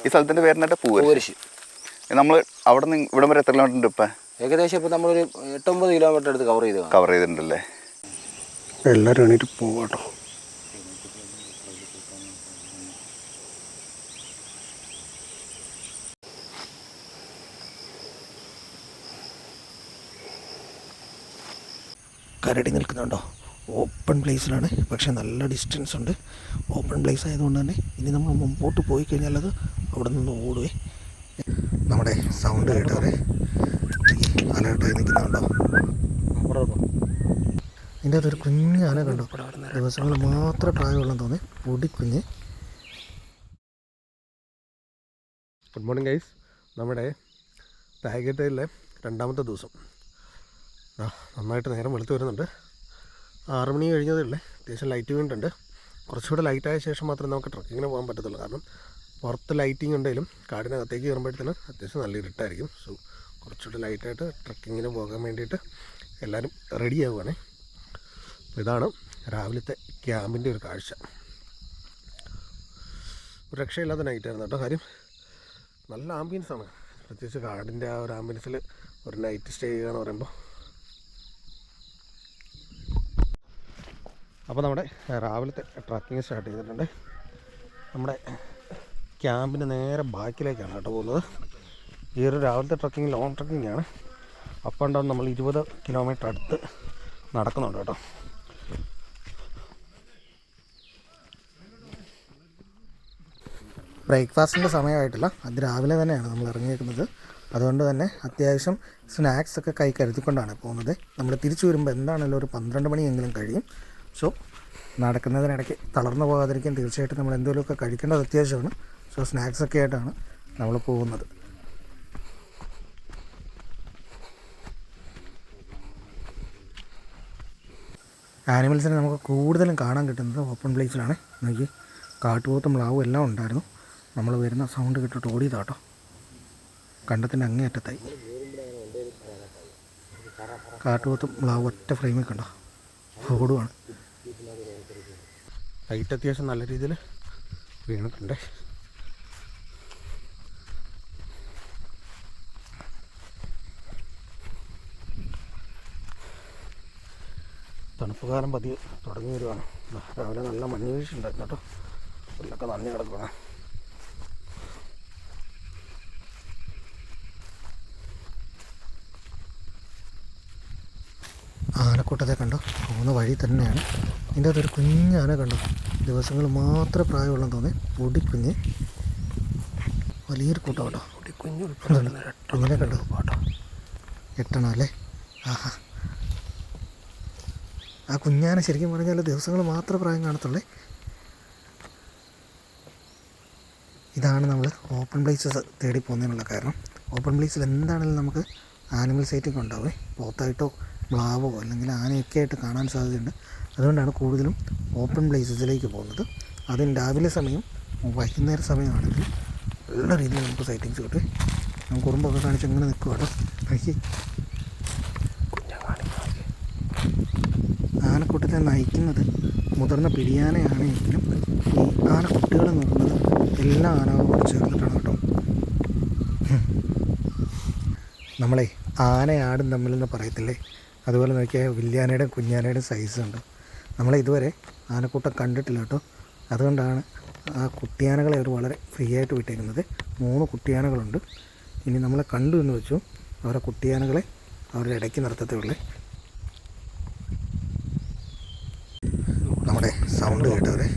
ഈ സ്ഥലത്തിന്റെ പേരിനായിട്ട് പൂവരിശ്. പൂവരിശ് നമ്മൾ അവിടെ നിന്ന് ഇവിടെ വരെ എത്ര കിലോമീറ്റർ ഉണ്ട് ഇപ്പം? ഏകദേശം ഇപ്പം നമ്മളൊരു എട്ടൊമ്പത് കിലോമീറ്റർ അടുത്ത് കവർ ചെയ്ത് കവർ ചെയ്തിട്ടുണ്ടല്ലേ? എല്ലാവരും എണീറ്റ് പോവാട്ടോ കരടി നിൽക്കുന്നുണ്ടോ? ഓപ്പൺ പ്ലേസിലാണ് പക്ഷേ നല്ല ഡിസ്റ്റൻസ് ഉണ്ട്. ഓപ്പൺ പ്ലേസ് ആയതുകൊണ്ട് തന്നെ ഇനി നമ്മൾ മുമ്പോട്ട് പോയി കഴിഞ്ഞാൽ അത് അവിടെ നിന്ന് ഓടുവേ. നമ്മുടെ സൗണ്ട് കേട്ടവരെ അലേർട്ടായി നിൽക്കുന്നുണ്ടോ? ഇതിന്റെ അകത്തൊരു കുഞ്ഞു ആന കണ്ടോ? ദിവസങ്ങൾ മാത്രം പ്രായമുള്ളെന്ന് തോന്നി. പൊടിക്കുഞ്ഞ് ഗുഡ് മോർണിംഗ് ഗൈസ് നമ്മുടെ പാക്കറ്റിലെ രണ്ടാമത്തെ ദിവസം. നന്നായിട്ട് നേരം വെളുത്ത് വരുന്നുണ്ട്. ആറ് മണി കഴിഞ്ഞതേ ഉള്ളേ. അത്യാവശ്യം ലൈറ്റ് വീണിട്ടുണ്ട്. കുറച്ചുകൂടെ ലൈറ്റായ ശേഷം മാത്രമേ നമുക്ക് ട്രക്കിങ്ങിന് പോകാൻ പറ്റത്തുള്ളൂ. കാരണം പുറത്ത് ലൈറ്റിംഗ് ഉണ്ടെങ്കിലും കാടിനകത്തേക്ക് വരുമ്പോഴത്തേനും അത്യാവശ്യം നല്ല ഇരുട്ടായിരിക്കും. സോ കുറച്ചുകൂടെ ലൈറ്റായിട്ട് ട്രക്കിങ്ങിന് പോകാൻ വേണ്ടിയിട്ട് എല്ലാവരും റെഡി ആവുകയാണേ. അപ്പോൾ ഇതാണ് രാവിലത്തെ ക്യാമ്പിന്റെ ഒരു കാഴ്ച. ഒരു രക്ഷയില്ലാത്ത നൈറ്റായിരുന്നു കേട്ടോ. കാര്യം നല്ല ആംബിയൻസാണ് പ്രത്യേകിച്ച് കാടിന്റെ ആ ഒരു ആംബിയൻസിൽ ഒരു നൈറ്റ് സ്റ്റേ ചെയ്യുക എന്ന് പറയുമ്പോൾ അപ്പോൾ നമ്മുടെ രാവിലത്തെ ട്രക്കിങ് സ്റ്റാർട്ട് ചെയ്തിട്ടുണ്ട്. നമ്മുടെ ക്യാമ്പിന്റെ നേരെ ബാക്കിലേക്കാണ് കേട്ടോ പോകുന്നത്. ഈ ഒരു രാവിലത്തെ ട്രക്കിങ് ലോങ് ട്രക്കിംഗ് ആണ്. അപ്പ് ആൻഡ് ഡൗൺ നമ്മൾ ഇരുപത് കിലോമീറ്റർ അടുത്ത് നടക്കുന്നുണ്ട് കേട്ടോ. ബ്രേക്ക്ഫാസ്റ്റിന്റെ സമയമായിട്ടില്ല. അത് രാവിലെ തന്നെയാണ് നമ്മൾ ഇറങ്ങിയിരിക്കുന്നത് അതുകൊണ്ട് തന്നെ അത്യാവശ്യം സ്നാക്സ് ഒക്കെ കൈ കരുതിക്കൊണ്ടാണ് പോകുന്നത്. നമ്മൾ തിരിച്ചു വരുമ്പോൾ എന്താണല്ലോ ഒരു പന്ത്രണ്ട് മണിയെങ്കിലും കഴിയും. സോ നടക്കുന്നതിനിടയ്ക്ക് തളർന്നു പോകാതിരിക്കാൻ തീർച്ചയായിട്ടും നമ്മൾ എന്തെങ്കിലുമൊക്കെ കഴിക്കേണ്ടത് അത്യാവശ്യമാണ്. സോ സ്നാക്സൊക്കെ ആയിട്ടാണ് നമ്മൾ പോകുന്നത്. ആനിമൽസിനെ നമുക്ക് കൂടുതലും കാണാൻ കിട്ടുന്നത് ഓപ്പൺ പ്ലേസിലാണ്. നോക്കി കാട്ടുപോത്തും മ്ലാവും എല്ലാം ഉണ്ടായിരുന്നു. നമ്മൾ വരുന്ന സൗണ്ട് കേട്ടിട്ട് ഓടിയതാട്ടോ. കണ്ടത്തിന്റെ അങ്ങേയറ്റത്തായി. കാട്ടുപോത്തും മ്ലാവും ഒറ്റ ഫ്രെയിമിൽ കണ്ടോ? ഓടുവാണ്. ലൈറ്റ് അത്യാവശ്യം നല്ല രീതിയിൽ വീണിട്ടുണ്ട്. തണുപ്പ് കാലം പതിയെ തുടങ്ങി വരുവാണ്. രാവിലെ നല്ല മഞ്ഞ് വീഴ്ച ഉണ്ടായിരുന്നു കേട്ടോ. പുല്ലൊക്കെ നനഞ്ഞ് കിടക്കുകയാണ് ആനക്കൂട്ടത്തെ കണ്ടോ? പോകുന്ന വഴി തന്നെയാണ്. ഇതിന്റെ അകത്തൊരു കുഞ്ഞ് ആന കണ്ടോ. ദിവസങ്ങൾ മാത്രം പ്രായമുള്ളെന്ന് തോന്നി. പൊടിക്കുഞ്ഞ്. വലിയൊരു കൂട്ടം കേട്ടോ. പൊടിക്കുഞ്ഞ് അങ്ങനെ കണ്ടു. കേട്ടോ. എട്ടണം അല്ലേ? ആഹാ. ആ കുഞ്ഞാന ശരിക്കും പറഞ്ഞാൽ ദിവസങ്ങൾ മാത്രം പ്രായം കാണത്തുള്ളേ. ഇതാണ് നമ്മൾ ഓപ്പൺ പ്ലേസസ് തേടി പോകുന്നതിനുള്ള കാരണം. ഓപ്പൺ പ്ലേസിൽ എന്താണെങ്കിലും നമുക്ക് ആനിമൽ സൈറ്റൊക്കെ ഉണ്ടാവേ. പോത്തായിട്ടോ മ്ലാവോ അല്ലെങ്കിൽ ആനയൊക്കെ ആയിട്ട് കാണാൻ സാധ്യതയുണ്ട്. അതുകൊണ്ടാണ് കൂടുതലും ഓപ്പൺ പ്ലേസസിലേക്ക് പോകുന്നത്. അതും രാവിലെ സമയം വൈകുന്നേര സമയമാണെങ്കിൽ നല്ല രീതിയിൽ നമുക്ക് സൈറ്റിങ്സ് കിട്ടും. നമുക്ക് കുറുമ്പൊക്കെ കാണിച്ച് ഇങ്ങനെ നിൽക്കുവാണ്. നോക്കി. ആനക്കൂട്ടത്തെ നയിക്കുന്നത് മുതിർന്ന പിടിയാനയാണെങ്കിലും ഈ ആനക്കുട്ടികളെ നോക്കുന്നത് എല്ലാ ആനകളോടും ചേർന്നിട്ടാണ് കേട്ടോ. നമ്മളെ ആനയാടും തമ്മിലെന്ന് പറയത്തില്ലേ? അതുപോലെ നോക്കിയാൽ വില്യാനയുടെയും കുഞ്ഞാനയുടെയും സൈസ് ഉണ്ട്. നമ്മൾ ഇതുവരെ ആനക്കൂട്ടം കണ്ടിട്ടില്ല കേട്ടോ. അതുകൊണ്ടാണ് ആ കുട്ടിയാനകളെ അവർ വളരെ ഫ്രീ ആയിട്ട് വിട്ടേക്കുന്നത് മൂന്ന് കുട്ടിയാനകളുണ്ട്. ഇനി നമ്മളെ കണ്ടു എന്ന് വെച്ചു. അവരുടെ കുട്ടിയാനകളെ അവരുടെ ഇടയ്ക്ക് നിർത്തത്തേ ഉള്ളേ. നമ്മുടെ സൗണ്ട് കേട്ടവരെ.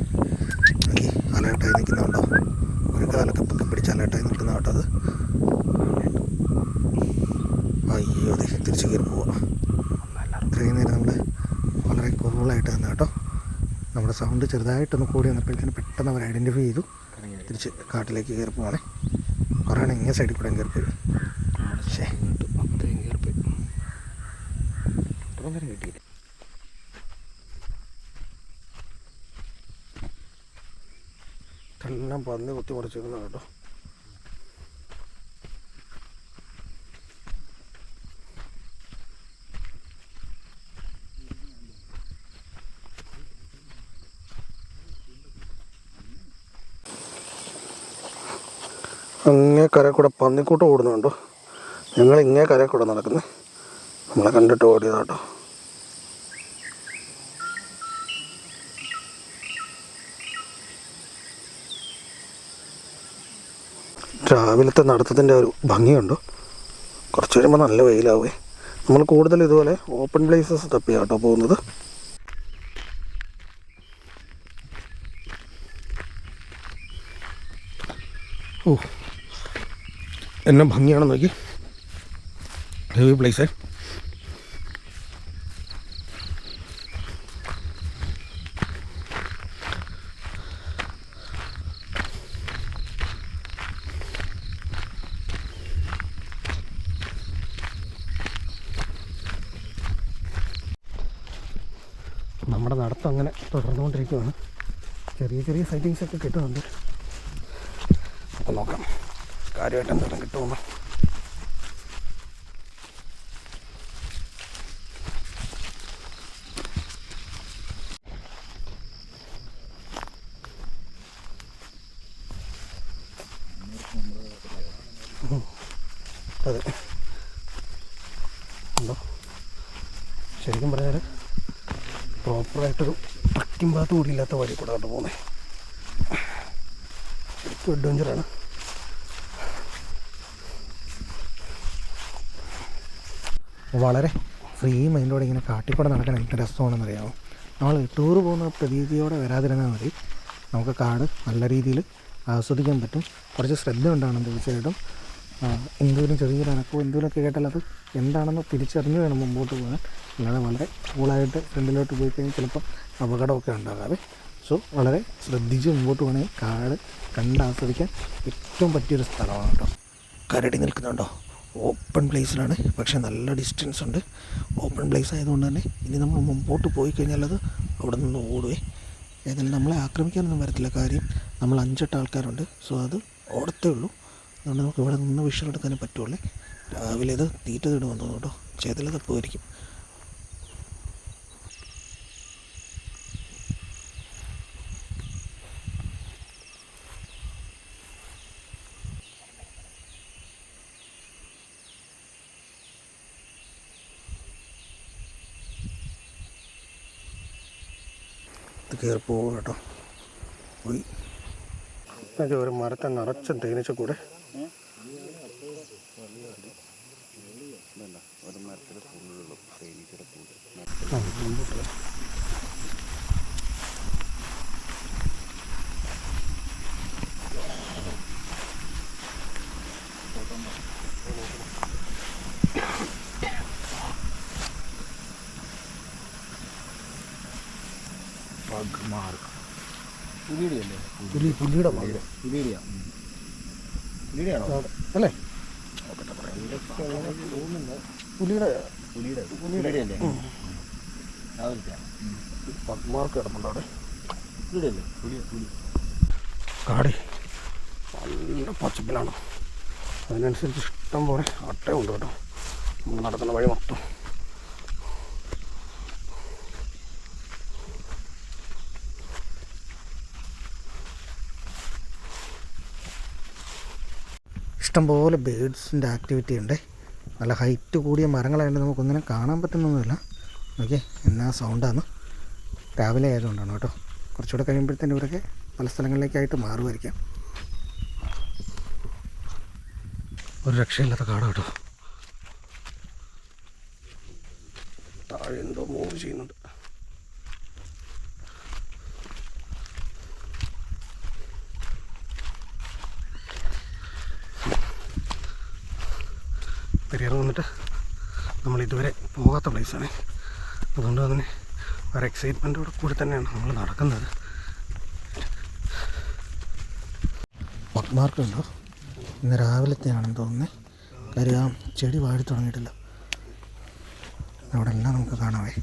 അലേർട്ടായി നിൽക്കുന്നുണ്ടോ? ഒരു കാലത്ത് പിടിച്ച് അലേർട്ടായി നിൽക്കുന്ന കേട്ടോ അത് അയ്യോ അതെ തിരിച്ചു കയറി പോവാം ഇത്രയും നേരം നമ്മൾ വളരെ കൂളായിട്ട് തന്നെ കേട്ടോ നമ്മുടെ സൗണ്ട് ചെറുതായിട്ടൊന്ന് കൂടി വന്നപ്പോഴത്തേന് പെട്ടെന്ന് അവർ ഐഡന്റിഫൈ ചെയ്തു. തിരിച്ച് കാട്ടിലേക്ക് കയറി പോകണേ കുറേ ഇങ്ങനെ സൈഡിൽ കൂടെ കയറി പോയി പക്ഷേ കിട്ടിയില്ല എല്ലാം പന്നി കുത്തി മറിച്ചിരുന്ന കേട്ടോ. അങ്ങേ കര കൂടെ പന്നിക്കൂട്ടം ഓടുന്നുണ്ടോ? ഞങ്ങൾ ഇങ്ങേ കരയിൽ കൂടെ നടക്കുന്നത് നമ്മളെ കണ്ടിട്ട് ഓടിയതാട്ടോ. രാവിലത്തെ നടത്തത്തിന്റെ ഒരു ഭംഗിയുണ്ട്? കുറച്ച് കഴിയുമ്പോൾ നല്ല വെയിലാവേ. നമ്മൾ കൂടുതൽ ഇതുപോലെ ഓപ്പൺ പ്ലേസസ് തപ്പിയാട്ടോ പോകുന്നത്. ഓ എന്നെ ഭംഗിയാണെന്ന് നോക്കി. ഹെവി പ്ലേസ് നമ്മുടെ നടത്തം അങ്ങനെ തുടർന്നുകൊണ്ടിരിക്കുകയാണ് ചെറിയ ചെറിയ സൈറ്റിങ്സ് ഒക്കെ കിട്ടുന്നുണ്ട്. അപ്പം നോക്കാം. കാര്യമായിട്ട് എന്തെങ്കിലും കിട്ടുമെന്ന്. ശരിക്കും പറഞ്ഞാൽ പ്രോപ്പറായിട്ടൊരു ട്രക്കിംഗ് ഭാഗത്ത് കൂടി ഇല്ലാത്ത വഴി കൂടെ കണ്ടു പോകുന്നത് ശരിക്കും അഡ്വഞ്ചറാണ്. വളരെ ഫ്രീ മൈൻഡോടെ ഇങ്ങനെ കാട്ടിക്കൂടെ നടക്കാൻ എന്ത് രസമാണെന്ന് അറിയാമോ നമ്മൾ ടൂർ പോകുന്ന പ്രതീതിയോടെ വരാതിരുന്നാൽ മതി. നമുക്ക് കാട് നല്ല രീതിയിൽ ആസ്വദിക്കാൻ പറ്റും. കുറച്ച് ശ്രദ്ധ ഉണ്ടാകണം തീർച്ചയായിട്ടും. എന്തെങ്കിലും ചെറിയൊരു അനക്കോ എന്തെങ്കിലുമൊക്കെ കേട്ടാൽ അത് എന്താണെന്ന് തിരിച്ചറിഞ്ഞ് വേണം മുമ്പോട്ട് പോകാൻ. അല്ലാതെ വളരെ കൂളായിട്ട് ഫ്രണ്ടിലോട്ട് പോയി കഴിഞ്ഞാൽ ചിലപ്പം അപകടമൊക്കെ ഉണ്ടാകാതെ സോ വളരെ ശ്രദ്ധിച്ച് മുമ്പോട്ട് പോകണമെങ്കിൽ കാട് കണ്ട് ആസ്വദിക്കാൻ ഏറ്റവും പറ്റിയൊരു സ്ഥലമാണ് കേട്ടോ. കരടി നിൽക്കുന്നുണ്ടോ? ഓപ്പൺ പ്ലേസിലാണ് പക്ഷേ നല്ല ഡിസ്റ്റൻസ് ഉണ്ട്. ഓപ്പൺ പ്ലേസ് ആയതുകൊണ്ട് തന്നെ ഇനി നമ്മൾ മുമ്പോട്ട് പോയി കഴിഞ്ഞാൽ അത് അവിടെ നിന്ന് ഓടുവേ. ഏതായാലും നമ്മളെ ആക്രമിക്കാനൊന്നും വരത്തില്ല. കാര്യം നമ്മൾ അഞ്ചെട്ട് ആൾക്കാരുണ്ട്. സോ അത് ഓടത്തേ ഉള്ളൂ. അതുകൊണ്ട് നമുക്ക് ഇവിടെ നിന്ന് വിഷയം എടുക്കാനേ പറ്റുള്ളൂ. രാവിലെ ഇത് തീറ്റ തിടുമെന്ന് തോന്നുന്നു കേട്ടോ. ചേതല കയറി പോകും കേട്ടോ. പോയി. അത് ഒരു മരത്തെ നിറച്ച തേനീച്ച കൂടെ മുമ്പോട്ട്. പുലി പുലിയുടെ അല്ലേ? പുലിയുടെ പത്മാർക്ക് കിടപ്പുണ്ട് അവിടെ. കാടി. നല്ല പച്ചപ്പിലാണ്. അതിനനുസരിച്ച് ഇഷ്ടം പോലെ അട്ടയുണ്ട് കേട്ടോ. നമ്മൾ നടക്കുന്ന വഴി മൊത്തം. ഇഷ്ടംപോലെ ബേഡ്സിന്റെ ആക്ടിവിറ്റി ഉണ്ട്. നല്ല ഹൈറ്റ് കൂടിയ മരങ്ങളായതുകൊണ്ട് നമുക്കൊന്നിനും കാണാൻ പറ്റുന്നൊന്നുമില്ല. ഓക്കെ എന്നാ സൗണ്ടാണ്. രാവിലെ ആയതുകൊണ്ടാണ് കേട്ടോ. കുറച്ചുകൂടെ കഴിയുമ്പോഴത്തേനും ഇവരൊക്കെ പല സ്ഥലങ്ങളിലേക്കായിട്ട് മാറുമായിരിക്കാം. ഒരു രക്ഷയില്ലാത്ത കാട് കേട്ടോ. താഴെ എന്തോ മൂവ് ചെയ്യുന്നുണ്ട്. പെരിയാർ വന്നിട്ട് നമ്മൾ ഇതുവരെ പോകാത്ത പ്ലേസാണ് അതുകൊണ്ട് തന്നെ ഒരു എക്സൈറ്റ്മെന്റോടെ കൂടി തന്നെയാണ് നമ്മൾ നടക്കുന്നത്. മാർക്ക് ഉണ്ടോ? ഇന്ന് രാവിലത്തെയാണെന്ന് തോന്നുന്നത് കാര്യം ചെടി വാടി തുടങ്ങിയിട്ടില്ല. അവിടെ എല്ലാം നമുക്ക് കാണാവേ.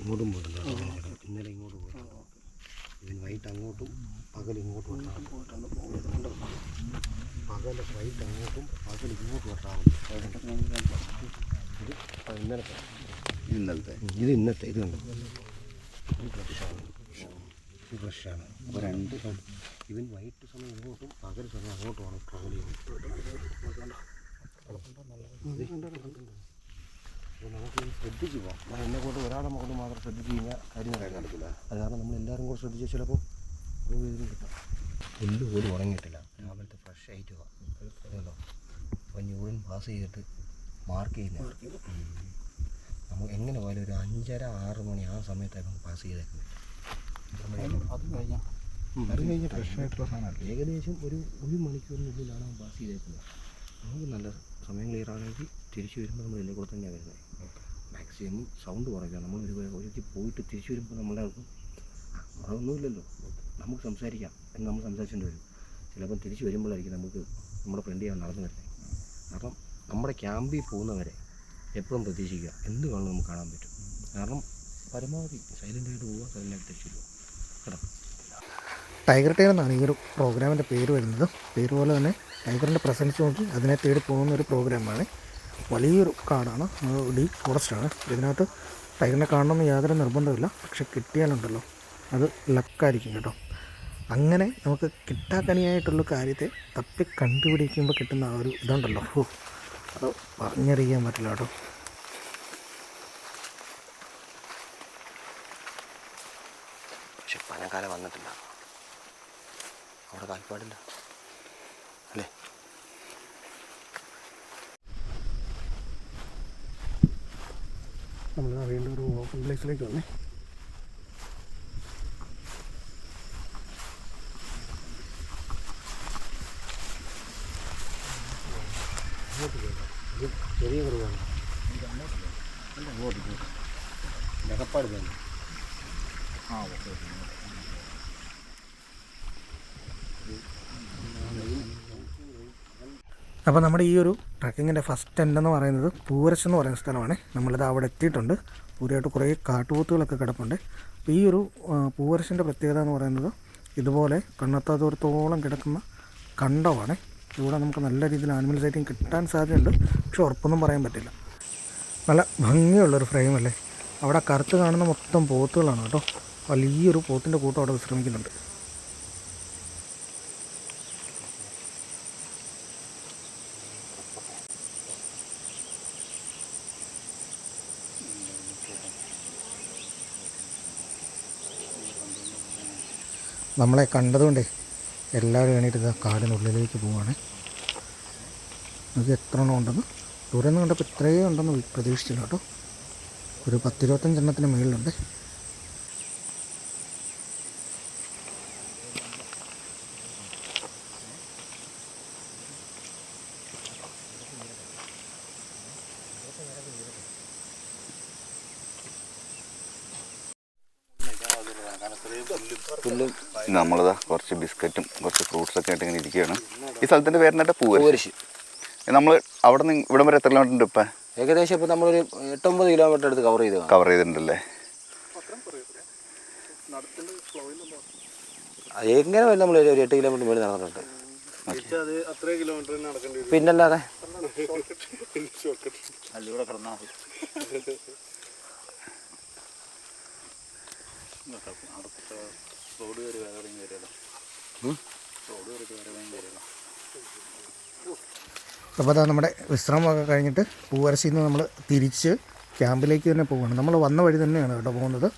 ഇങ്ങോട്ടും പോയിട്ടുണ്ട് ഇന്നലെ ഇങ്ങോട്ട് പോയിട്ടുണ്ട് വൈകിട്ട് അങ്ങോട്ടും പകൽ ഇങ്ങോട്ട് വട്ടാണ് പകൽ വൈകിട്ട് അങ്ങോട്ടും പകൽ ഇങ്ങോട്ട് വട്ടാണ് ഇത് ഇന്നലത്തെ. ഇന്നലത്തെ. ഇത് ഇന്നത്തെ ഇത് കണ്ടോ ഫ്രഷാണ് അപ്പോൾ രണ്ട്. ഇവൻ വൈകിട്ട് സമയം ഇങ്ങോട്ടും പകൽ സമയം അങ്ങോട്ടുമാണ് ട്രാവൽ ചെയ്യുന്നത്. അപ്പോൾ നമുക്ക് എന്നെ കൊണ്ട് ഒരാളെ കൊണ്ട് മാത്രം ശ്രദ്ധിച്ച് കഴിഞ്ഞാൽ കാര്യം നടക്കില്ല. അത് കാരണം നമ്മൾ എല്ലാവരും കൂടെ ശ്രദ്ധിച്ചാൽ ചിലപ്പോൾ ഇതിന് കിട്ടാം പുല്ല് പോലും ഉണങ്ങിയിട്ടില്ല. രാവിലത്തെ ഫ്രഷ് ആയിട്ട് അപ്പം അപ്പോൾ ന്യൂറിൻ പാസ് ചെയ്തിട്ട് മാർക്ക് ചെയ്യുന്നത് നമ്മൾ എങ്ങനെ പോയാലും ഒരു അഞ്ചര ആറ് മണി ആ സമയത്തായിരുന്നു നമുക്ക് പാസ് ചെയ്തേക്കുന്നത്. അത് കഴിഞ്ഞ്. ഫ്രഷ് ആയിട്ടുള്ള സാധനമല്ല. ഏകദേശം ഒരു ഒരു മണിക്കൂറിനുള്ളിലാണ് അവൻ പാസ് ചെയ്തേക്കുന്നത്. നമുക്ക് നല്ല സമയം ക്ലിയർ ആണെങ്കിൽ തിരിച്ചു വരുമ്പോൾ നമ്മൾ ഇതിന്റെ കൂടെ തന്നെയാണ് വരുന്നത് മാക്സിമം സൗണ്ട് കുറയ്ക്കുക നമ്മൾ ഒരു ഒരു പോയിട്ട് തിരിച്ചു വരുമ്പോൾ നമ്മളെ അതൊന്നുമില്ലല്ലോ നമുക്ക് സംസാരിക്കാം എന്ന് നമ്മൾ സംസാരിച്ചുകൊണ്ട് വരും. ചിലപ്പം തിരിച്ചു വരുമ്പോഴായിരിക്കും നമുക്ക് നമ്മുടെ ഫ്രണ്ട് ചെയ്യാൻ നടന്നു വരുന്നത്. കാരണം നമ്മുടെ ക്യാമ്പിൽ പോകുന്നവരെ എപ്പോഴും പ്രതീക്ഷിക്കുക എന്ത് കാണും നമുക്ക് കാണാൻ പറ്റും. കാരണം പരമാവധി സൈലന്റായിട്ട് പോവുക സൈലന്റായിട്ട് തിരിച്ചു പോവുക കേട്ടോ? ടൈഗർ ടൈൽ എന്നാണ് ഈ ഒരു പ്രോഗ്രാമിന്റെ പേര് വരുന്നത്. പേര് പോലെ തന്നെ ടൈഗറിന്റെ പ്രസൻസ് നോക്കി അതിനെ തേടി പോകുന്ന ഒരു പ്രോഗ്രാമാണ് വലിയൊരു കാടാണ്. ഡീപ്പ് ഫോറസ്റ്റാണ് ഇതിനകത്ത് ടൈഗറിനെ കാണണമെന്ന് യാതൊരു നിർബന്ധമില്ല പക്ഷെ കിട്ടിയാലുണ്ടല്ലോ. അത് ലക്കായിരിക്കും കേട്ടോ. അങ്ങനെ നമുക്ക് കിട്ടാക്കണിയായിട്ടുള്ള കാര്യത്തെ തപ്പി കണ്ടുപിടിക്കുമ്പോൾ കിട്ടുന്ന ആ ഒരു ഇതുണ്ടല്ലോ. ഹോ അത് പറഞ്ഞറിയാൻ പറ്റില്ല കേട്ടോ. പക്ഷെ പനക്കാലം വന്നിട്ടില്ല. അവിടെ കാൽപ്പാടില്ല. അല്ലേ? നമ്മൾ വീണ്ടും ഒരു ഓപ്പൺ പ്ലേസിലേക്ക് വന്നേ ചെറിയ കുറവാണ് അപ്പോൾ നമ്മുടെ ഈ ഒരു ട്രക്കിങ്ങിന്റെ ഫസ്റ്റ് എൻഡ് എന്ന് പറയുന്നത് പൂരശ് എന്ന് പറയുന്ന സ്ഥലമാണ്. നമ്മളിത് അവിടെ എത്തിയിട്ടുണ്ട്. പൂരമായിട്ട് കുറേ കാട്ടുപോത്തുകളൊക്കെ കിടപ്പുണ്ട്. അപ്പോൾ ഈ ഒരു പൂവരശിന്റെ പ്രത്യേകത എന്ന് പറയുന്നത് ഇതുപോലെ കണ്ണത്താ ദൂരത്തോളം കിടക്കുന്ന കണ്ടമാണ്. ഇവിടെ നമുക്ക് നല്ല രീതിയിൽ ആനിമൽ സൈറ്റിംഗ് കിട്ടാൻ സാധ്യതയുണ്ട്. പക്ഷെ ഉറപ്പൊന്നും പറയാൻ പറ്റില്ല. നല്ല ഭംഗിയുള്ളൊരു ഫ്രെയിം അല്ലേ? അവിടെ കറുത്ത് കാണുന്ന മൊത്തം പോത്തുകളാണ് കേട്ടോ. വലിയൊരു പോത്തിന്റെ കൂട്ടം അവിടെ വിശ്രമിക്കുന്നുണ്ട്. നമ്മളെ കണ്ടതുകൊണ്ട് എല്ലാവരും എണീറ്റ് ഇതാ കാടിനുള്ളിലേക്ക് പോവുകയാണ് നമുക്ക് എത്ര എണ്ണം ഉണ്ടെന്ന്? ദൂരം കണ്ടപ്പോൾ ഇത്രയും ഉണ്ടെന്ന് പ്രതീക്ഷിച്ചില്ല കേട്ടോ. ഒരു പത്തിരുപത്തഞ്ചെണ്ണത്തിന് മുകളിലുണ്ട്. നമ്മളതാ കുറച്ച് ബിസ്ക്കറ്റും കുറച്ച് ഫ്രൂട്ട്സ് ഒക്കെ ആയിട്ട് ഇങ്ങനെ ഇരിക്കുകയാണ്. ഈ സ്ഥലത്തിന്റെ പേരിനായിട്ട് പൂവരശി. പൂവരശി. നമ്മൾ അവിടെ നിന്ന് ഇവിടം വരെ എത്ര കിലോമീറ്റർ ഉണ്ട് ഇപ്പം? ഏകദേശം ഇപ്പോൾ നമ്മളൊരു എട്ടൊമ്പത് കിലോമീറ്റർ അടുത്ത് കവർ ചെയ്ത് കവർ ചെയ്തിട്ടുണ്ടല്ലേ? എങ്ങനെ വല്ല നമ്മൾ ഒരു എട്ട് കിലോമീറ്റർ മുകളിൽ നടന്നിട്ടുണ്ട്. പിന്നല്ലാതെ? അപ്പോൾ അതാ നമ്മുടെ വിശ്രമമൊക്കെ കഴിഞ്ഞിട്ട് പൂവരശിയിൽ നിന്ന് നമ്മൾ തിരിച്ച് ക്യാമ്പിലേക്ക് തന്നെ പോവുകയാണ് നമ്മൾ വന്ന വഴി തന്നെയാണ് കേട്ടോ പോകുന്നത്.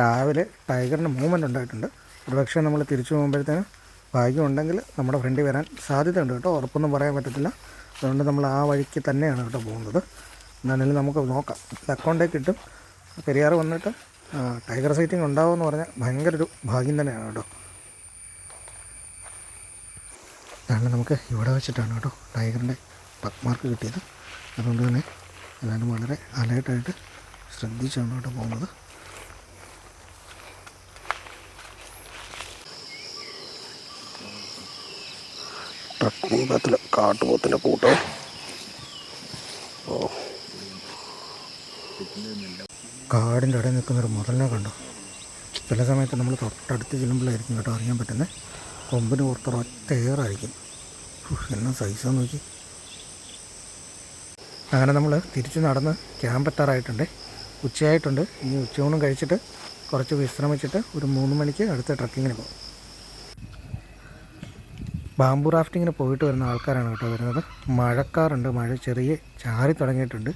രാവിലെ ടൈഗറിന്റെ മൂവ്മെന്റ് ഉണ്ടായിട്ടുണ്ട്. ഒരുപക്ഷെ നമ്മൾ തിരിച്ചു പോകുമ്പോഴത്തേനും ഭാഗ്യം ഉണ്ടെങ്കിൽ നമ്മുടെ ഫ്രണ്ടിൽ വരാൻ സാധ്യതയുണ്ട് കേട്ടോ. ഉറപ്പൊന്നും പറയാൻ പറ്റത്തില്ല. അതുകൊണ്ട് നമ്മൾ ആ വഴിക്ക് തന്നെയാണ് കേട്ടോ പോകുന്നത്. എന്നാലും നമുക്ക് നോക്കാം. അക്കൗണ്ടേ കിട്ടും. പെരിയാർ വന്നിട്ട് ടൈഗർ സൈറ്റിംഗ് ഉണ്ടാവുമെന്ന് പറഞ്ഞാൽ ഭയങ്കര ഒരു ഭാഗ്യം തന്നെയാണ് കേട്ടോ. കാരണം നമുക്ക് ഇവിടെ വെച്ചിട്ടാണ് കേട്ടോ ടൈഗറിന്റെ പക്ക് മാർക്ക് കിട്ടിയത്. അതുകൊണ്ട് തന്നെ എല്ലാവരും വളരെ അലേർട്ടായിട്ട് ശ്രദ്ധിച്ചാണ് അവിടെ പോകുന്നത്. ട്രക്കിംഗ് കാട്ടുപോത്തിന്റെ കൂട്ടോ. ഓ. കാടിന്റെ ഇടയിൽ നിൽക്കുന്നൊരു മുതലിനെ കണ്ടോ. ചില സമയത്ത് നമ്മൾ തൊട്ടടുത്ത് ചെല്ലുമ്പോഴായിരിക്കും കേട്ടോ അറിയാൻ പറ്റുന്നത്. കൊമ്പിന് പുറത്തുള്ള ഒറ്റ ഏറായിരിക്കും എന്നാ സൈസാന്ന് നോക്കി. അങ്ങനെ നമ്മൾ തിരിച്ച് നടന്ന് ക്യാമ്പ് എത്താറായിട്ടുണ്ട്. ഉച്ചയായിട്ടുണ്ട്. ഇനി ഉച്ചയൂണും കഴിച്ചിട്ട് കുറച്ച് വിശ്രമിച്ചിട്ട് ഒരു മൂന്ന് മണിക്ക് അടുത്ത ട്രക്കിങ്ങിന് പോകും. ബാംബു റാഫ്റ്റിങ്ങിന് പോയിട്ട് വരുന്ന ആൾക്കാരാണ് കേട്ടോ വരുന്നത്. മഴക്കാറുണ്ട്. മഴ ചെറിയ ചാറി തുടങ്ങിയിട്ടുണ്ട്.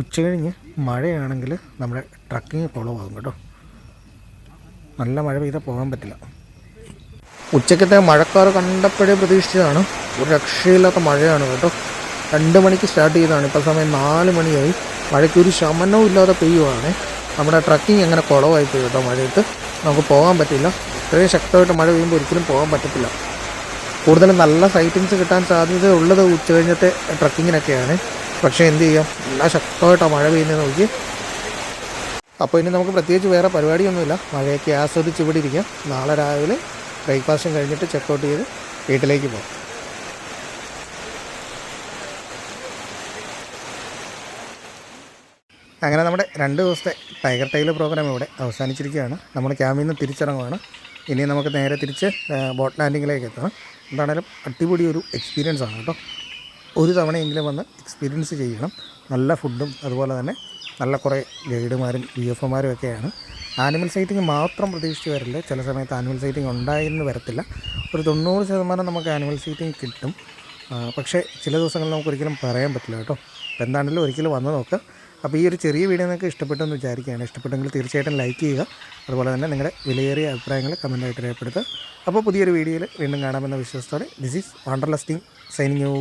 ഉച്ചകഴിഞ്ഞ് മഴയാണെങ്കിൽ നമ്മുടെ ട്രക്കിങ് കുളമാകും കേട്ടോ. നല്ല മഴ പെയ്താൽ പോകാൻ പറ്റില്ല. ഉച്ചക്കത്തെ മഴക്കാറ് കണ്ടപ്പോഴേ പ്രതീക്ഷിച്ചതാണ്. ഒരു രക്ഷയില്ലാത്ത മഴയാണ് കേട്ടോ. രണ്ട് മണിക്ക് സ്റ്റാർട്ട് ചെയ്തതാണ്. ഇപ്പോൾ സമയം നാല് മണിയായി. മഴയ്ക്ക് ഒരു ശമനവും ഇല്ലാതെ പെയ്യുവാണ്. നമ്മുടെ ട്രക്കിംഗ് അങ്ങനെ കുളമായി പോയി കേട്ടോ മഴയത്ത്? നമുക്ക് പോകാൻ പറ്റില്ല. ഇത്രയും ശക്തമായിട്ട് മഴ പെയ്യുമ്പോൾ ഒരിക്കലും പോകാൻ പറ്റത്തില്ല. കൂടുതലും നല്ല സൈറ്റിങ്സ് കിട്ടാൻ സാധ്യത ഉള്ളത് ഉച്ച കഴിഞ്ഞത്തെ ട്രക്കിങ്ങിനൊക്കെയാണ്. പക്ഷേ എന്ത് ചെയ്യാം? നല്ല ശക്തമായിട്ടാണ് മഴ പെയ്യുന്നത് നോക്കി. അപ്പോൾ ഇനി നമുക്ക് പ്രത്യേകിച്ച് വേറെ പരിപാടിയൊന്നുമില്ല. മഴയൊക്കെ ആസ്വദിച്ച് ഇവിടെ ഇരിക്കാം. നാളെ രാവിലെ ബ്രേക്ക്ഫാസ്റ്റും കഴിഞ്ഞിട്ട് ചെക്കൗട്ട് ചെയ്ത് വീട്ടിലേക്ക് പോകാം. അങ്ങനെ നമ്മുടെ രണ്ട് ദിവസത്തെ ടൈഗർ ടൈൽ പ്രോഗ്രാം ഇവിടെ അവസാനിച്ചിരിക്കുകയാണ്. നമ്മൾ ക്യാമ്പിൽ നിന്ന് തിരിച്ചിറങ്ങുവാണ്. ഇനി നമുക്ക് നേരെ തിരിച്ച് ബോട്ട് ലാൻഡിങ്ങിലേക്ക് എത്തണം. എന്താണേലും അടിപൊളി ഒരു എക്സ്പീരിയൻസ് ആണ് കേട്ടോ. ഒരു തവണയെങ്കിലും വന്ന് എക്സ്പീരിയൻസ് ചെയ്യണം. നല്ല ഫുഡും അതുപോലെ തന്നെ നല്ല കുറേ ഗൈഡുമാരും വി എഫ് ഒമാരും ഒക്കെയാണ്. ആനിമൽ സൈറ്റിംഗ് മാത്രം പ്രതീക്ഷിച്ച് വരില്ല. ചില സമയത്ത് ആനിമൽ സൈറ്റിംഗ് ഉണ്ടായെന്ന് വരത്തില്ല. ഒരു തൊണ്ണൂറ് ശതമാനം നമുക്ക് ആനിമൽ സൈറ്റിംഗ് കിട്ടും. പക്ഷേ ചില ദിവസങ്ങളിൽ നമുക്ക് ഒരിക്കലും പറയാൻ പറ്റില്ല കേട്ടോ. എന്താണെങ്കിലും ഒരിക്കലും വന്ന് നോക്കുക അപ്പോൾ ഈ ഒരു ചെറിയ വീഡിയോ നിങ്ങൾക്ക് ഇഷ്ടപ്പെട്ടെന്ന് വിചാരിക്കുകയാണ്. ഇഷ്ടപ്പെട്ടെങ്കിൽ തീർച്ചയായിട്ടും ലൈക്ക് ചെയ്യുക. അതുപോലെ തന്നെ നിങ്ങളുടെ വിലയേറിയ അഭിപ്രായങ്ങൾ കമന്റായിട്ട് രേഖപ്പെടുത്തുക. അപ്പോൾ പുതിയൊരു വീഡിയോയിൽ വീണ്ടും കാണാമെന്ന വിശ്വാസത്തോടെ. This is wanderlusting signing you